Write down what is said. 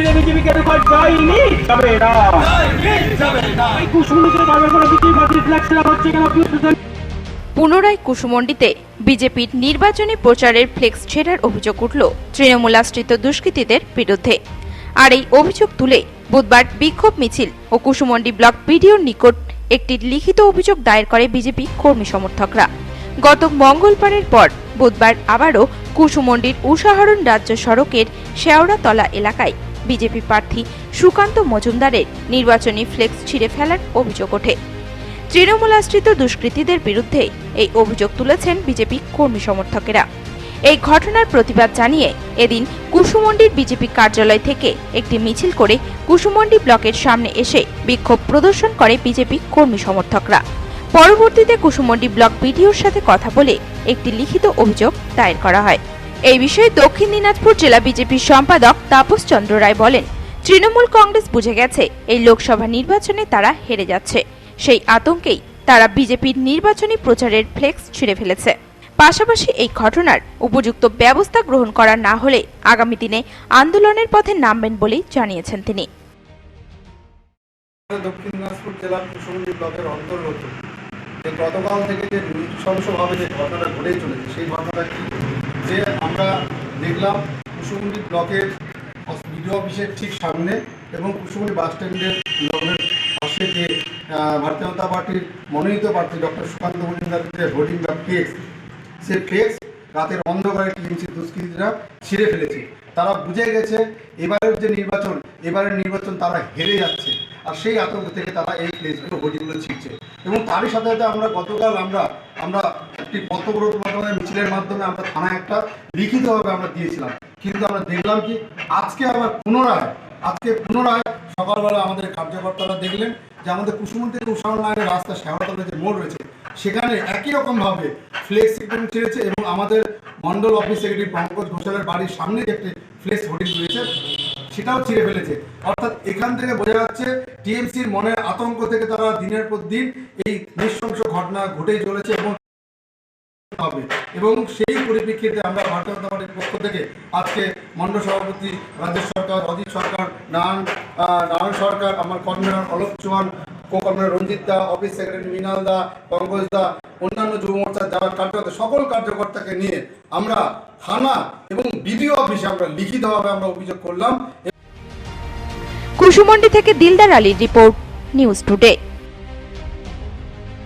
ছিঁড়ে বিজেপিকে ঢোকা যায়নি যাবে না। এই কুসুমুখে বাজার করে বিজেপি পার্টির ফ্ল্যাগ হচ্ছে কেন পুনরায় কুসুমন্ডিতে বিজেপির নির্বাচনী প্রচারের ফ্লেক্স ছেড়ার অভিযোগ উঠল তৃণমূল আশ্রিত দুষ্কৃতীদের বিরুদ্ধে। আর এই অভিযোগ তুলে বুধবার বিক্ষোভ মিছিল ও কুসুমন্ডি ব্লক বিডিওর নিকট একটি লিখিত অভিযোগ দায়ের করে বিজেপি কর্মী সমর্থকরা। গত মঙ্গলবারের পর বুধবার আবারও কুসুমন্ডির উষাহরণ রাজ্য সড়কের শেওড়াতলা এলাকায় বিজেপি প্রার্থী সুকান্ত মজুমদারের নির্বাচনী ফ্লেক্স ছিঁড়ে ফেলার অভিযোগ ওঠে। তৃণমূল আশ্রিত দুষ্কৃতীদের বিরুদ্ধে এই অভিযোগ তুলেছেন বিজেপি কর্মী সমর্থকেরা। এই ঘটনার প্রতিবাদ জানিয়ে এদিন কুসুমন্ডির বিজেপি কার্যালয় থেকে একটি মিছিল করে কুসুমন্ডি ব্লকের সামনে এসে বিক্ষোভ প্রদর্শন করে বিজেপি কর্মী সমর্থকরা। পরবর্তীতে কুসুমন্ডি ব্লক বিডিওর সাথে কথা বলে একটি লিখিত অভিযোগ দায়ের করা হয়। এই বিষয়ে দক্ষিণ দিনাজপুর জেলা বিজেপির সম্পাদক তাপস চন্দ্র রায় বলেন, তৃণমূল কংগ্রেস বুঝে গেছে এই লোকসভা নির্বাচনে তারা হেরে যাচ্ছে। সেই আতঙ্কেই তারা বিজেপির নির্বাচনী প্রচারের ফ্লেক্স ছিঁড়ে ফেলেছে। পাশাপাশি এই ঘটনার উপযুক্ত ব্যবস্থা গ্রহণ করা না হলে আগামী দিনে আন্দোলনের পথে নামবেন বলেই জানিয়েছেন তিনি। দক্ষিণ দিনাজপুর কুসুমন্ডি ব্লকের অন্তর্গত যে গতকাল থেকে যে নৃশংসভাবে যে ঘটনাটা ঘটেই চলেছে, সেই ঘটনাটা কি? যে দেখলাম কুসুমন্ডি ব্লকের বিডিও অফিসের ঠিক সামনে এবং কুসুমন্ডি বাস স্ট্যান্ডের লগের পাশে যে ভারতীয় জনতা পার্টির মনোনীত প্রার্থী ডক্টর সুকান্ত মজুমদারের যে হোর্ডিং বা ফ্লেক্স, সে ফ্লেক্স রাতের অন্ধকারে টিএমসি দুষ্কৃতীরা ছিঁড়ে ফেলেছে। তারা বুঝে গেছে এবারের যে নির্বাচন, এবারের নির্বাচন তারা হেরে যাচ্ছে আর সেই আতঙ্ক থেকে তারা এই প্লেসগুলো হোর্ডিংগুলো ছিঁড়ছে। এবং তারই সাথে সাথে আমরা গতকাল আমরা আমরা একটি পথবরোধ মাধ্যমে মিছিলের মাধ্যমে আমরা থানায় একটা লিখিতভাবে আমরা দিয়েছিলাম। কিন্তু আমরা দেখলাম কি, আজকে আবার পুনরায়, আজকে পুনরায় সকালবেলা আমাদের কার্যকর্তারা দেখলেন যে আমাদের কুসুমন থেকে লাইনের রাস্তা শ্যামতলের যে মোড় রয়েছে, সেখানে একই রকমভাবে ফ্লেক্স সিস্টেম ছেড়েছে এবং আমাদের মন্ডল অফিস সেক্রেটারি পঙ্কজ ঘোষালের বাড়ির সামনে যে একটি ফ্লেক্স হোর্ডিং রয়েছে, সেটাও ছিঁড়ে ফেলেছে। অর্থাৎ এখান থেকে বোঝা যাচ্ছে, টিএমসির মনের আতঙ্ক থেকে তারা দিনের পর দিন এই নৃশংস ঘটনা ঘটেই চলেছে এবং হবে। এবং সেই পরিপ্রেক্ষিতে আমরা ভারতীয় জনতা পার্টির পক্ষ থেকে আজকে মন্ডল সভাপতি রাজেশ সরকার অজিত সরকার নারায়ণ নারায়ণ সরকার, আমার convener Alok Chauhan co convener Ranjit দা, অফিস সেক্রেটারি মৃণাল দা পঙ্কজ দা, অন্যান্য যুব মোর্চার যারা কার্যকর্তা, সকল কার্যকর্তাকে নিয়ে আমরা থানা এবং বিডিও অফিসে আমরা লিখিতভাবে আমরা অভিযোগ করলাম। কুসুমন্ডি থেকে দিলদার আলীর রিপোর্ট, নিউজ টুডে।